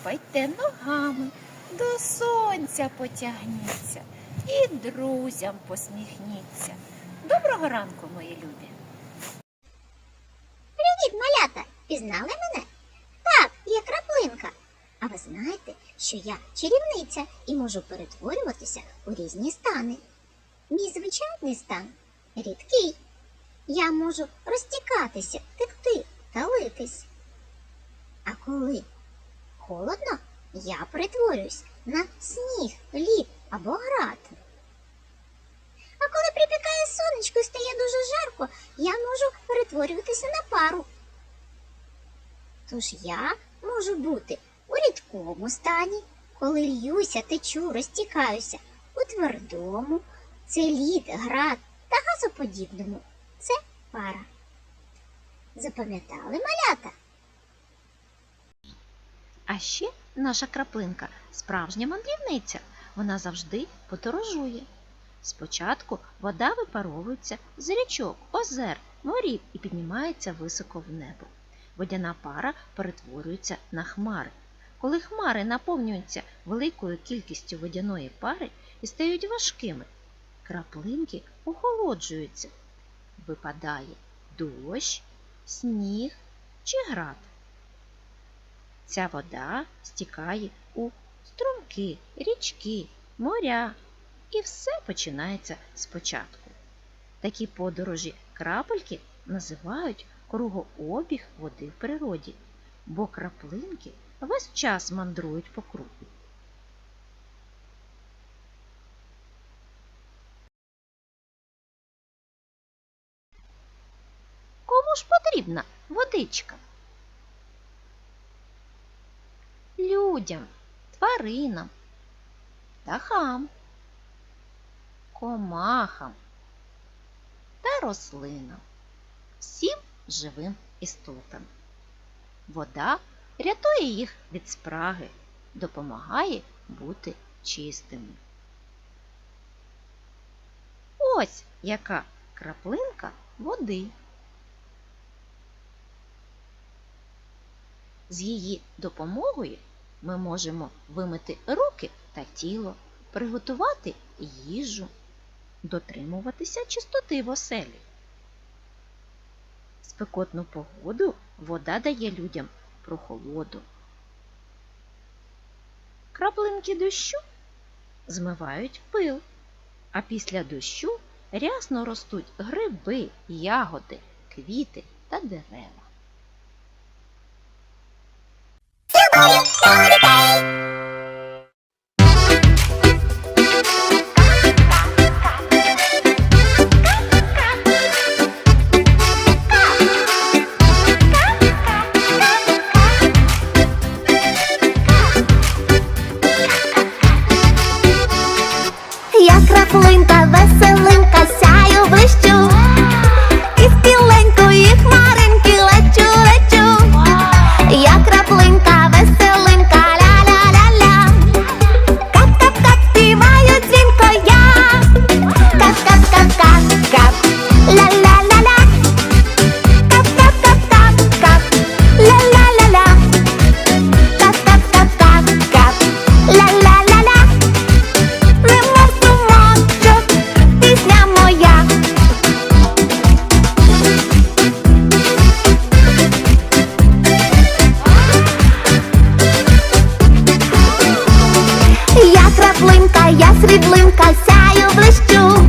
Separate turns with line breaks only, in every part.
Станьте ногами, до сонця потягніться і друзям посміхніться. Доброго ранку, мої любі!
Привіт, малята! Пізнали мене? Так, я краплинка. А ви знаєте, що я чарівниця і можу перетворюватися у різні стани. Мій звичайний стан рідкий. Я можу розтікатися, текти та литись. А коли холодно, я перетворююсь на сніг, лід або град. А коли припікає сонечко і стає дуже жарко, я можу перетворюватися на пару. Тож я можу бути у рідкому стані, коли льюся, течу, розтікаюся, у твердому, це лід, град та газоподібному. Це пара. Запам'ятали малята?
Ще наша краплинка справжня мандрівниця. Вона завжди подорожує. Спочатку вода випаровується з річок, озер, морів і піднімається високо в небо. Водяна пара перетворюється на хмари. Коли хмари наповнюються великою кількістю водяної пари і стають важкими, краплинки охолоджуються. Випадає дощ, сніг чи град. Ця вода стікає у струмки, річки, моря, і все починається спочатку. Такі подорожі крапельки називають кругообіг води в природі, бо краплинки весь час мандрують по кругу. Кому ж потрібна водичка? Людям, тваринам, птахам, комахам та рослинам, всім живим істотам. Вода рятує їх від спраги, допомагає бути чистими. Ось яка краплинка води. З її допомогою ми можемо вимити руки та тіло, приготувати їжу, дотримуватися чистоти в оселі. Спекотну погоду вода дає людям прохолоду. Краплинки дощу змивають пил, а після дощу рясно ростуть гриби, ягоди, квіти та дерева.
all you, all the day. хмаринка, сяю блищу,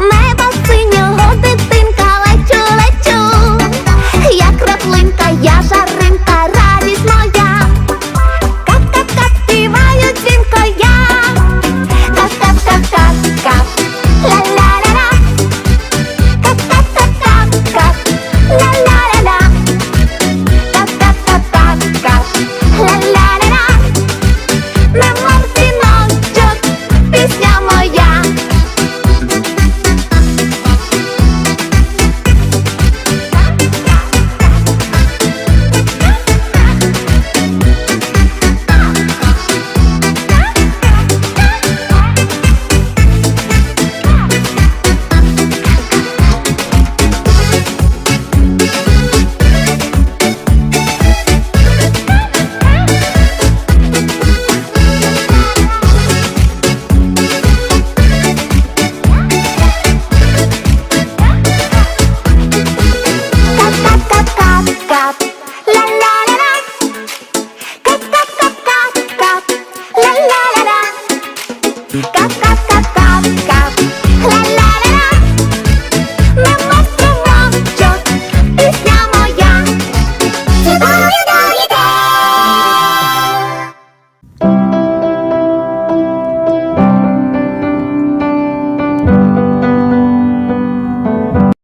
небо синього дитинка, лечу, лечу, я краплинка, я жари.